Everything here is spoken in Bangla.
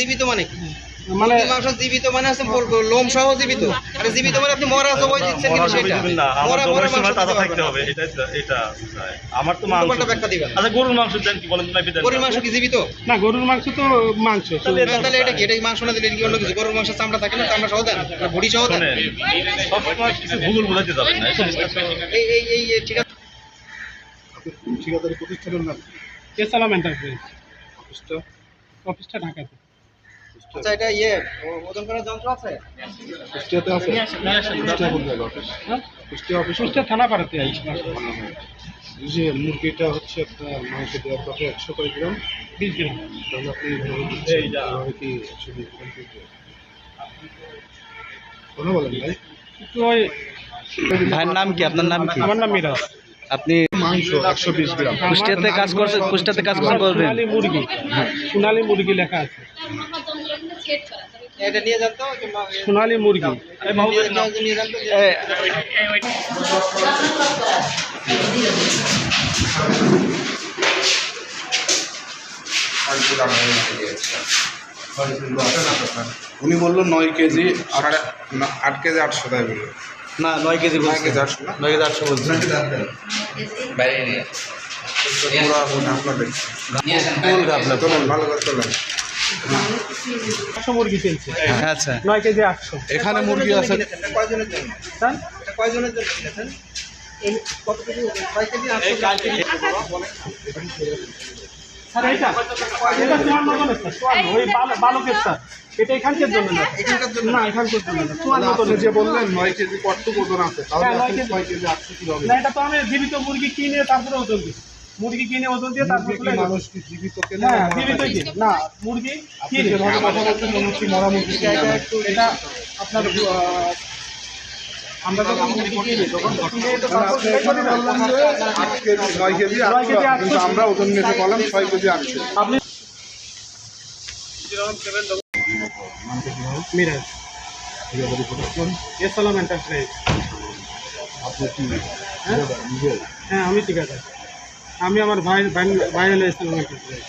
জীবিত মানে কি? মানে মাংস জীবিত মানে হচ্ছে লোম সহ জীবিত। আর জীবিত মানে আপনি মরা জবাই দিচ্ছেন কিন্তু সেটা। মরা মরা মাংস তাজা থাকতে হবে এটা এটা আমার তো মাংস ব্যাখ্যা দিবেন। আচ্ছা গরুর মাংস দেন কি বলেন না দেন। গরুর মাংস কি জীবিত? না গরুর মাংস তো মাংস। তাহলে এটা কি? এটা মাংস না দিলে কি অন্য কিছু? গরুর মাংসের চামড়া থাকে না চামড়া সহ দেন? না ভুড়ি সহ দেন? শোনেন সবসময় কিছু ভুল বোঝাতে যাবেন না এই জিনিসটা তো- এই এই এই এই ঠিক আছে। ঠিকাদারি প্রতিষ্ঠানের নাম? এসালাম এন্টারপ্রাইজ? অফিসটা? অফিসটা ঢাকাতে। আচ্ছা এটা ইয়ে ওজন করার যন্ত্র আছে? কুষ্টিয়াতে আছে। কুষ্টিয়া কোন জায়গা অফিস। হ্যাঁ? কুষ্টিয়া অফিস। সুস্থ থানা পাড়াতে আইসি যে মুরগিটা হচ্ছে আপনার মাংস দেওয়ার কথা একশো কয় গ্রাম? বিশ গ্রাম। তাহলে আপনি কি একশো বিশ গ্রাম কথা বলেন ভাই। ভাইয়ের নাম কি? আপনার নাম কি? আমার নাম মিরাজ। আপনি মাংস একশো বিশ গ্রাম। কুষ্টিয়াতে কাজ করছেন কুষ্টিয়াতে কাজ করছেন করবেন সোনালী মুরগি। সোনালী মুরগি লেখা আছে। সোনালী মুরগি। উনি বলল নয় কেজি আট কেজি আটশো তাই বলল না নয় কেজি নয় কেজি আটশো না? নয় কেজি আটশো বলছে কিনছে। আচ্ছা। নয় কেজি আটশো। এখানে মুরগি আছে? কয়জনের জন্য? স্যার এটা কয়জনের জন্য কিনেছেন? কত কেজি কেজি আটশো স্যার এটা চুয়ান্ন জনের স্যার চুয়ান্ন ওই বালকের স্যার। এটা এখানকার জন্য না। না এখানকার জন্য না চুয়ান্ন আপনি যে বললেন নয় কেজি কতটুকু ওজন আছে তাহলে হ্যাঁ, নয় কেজি। ছয় কেজি না এটা তো আমি জীবিত মুরগি কিনে তারপরে ওজন মুরগি কিনে ওজন দিয়ে তারপরে মুরগি মানুষ কি জীবিত কেনে হ্যাঁ জীবিত কি না মুরগি কিনে। কথা বলছেন মনে হচ্ছে মরা মুরগি এটা আপনার আমরা যখন নয় কেজি আটশো। কিন্তু আমরা ওজন নিতে বললাম ছয় কেজি আটশো। আপনি মিরাজ। এসালাম এন্টারপ্রাইজ। আপনি কি? হ্যাঁ? হ্যাঁ আমি ঠিক আছে আমি আমার ভাই ভাই ভাই হলো এন্টারপ্রাইজ।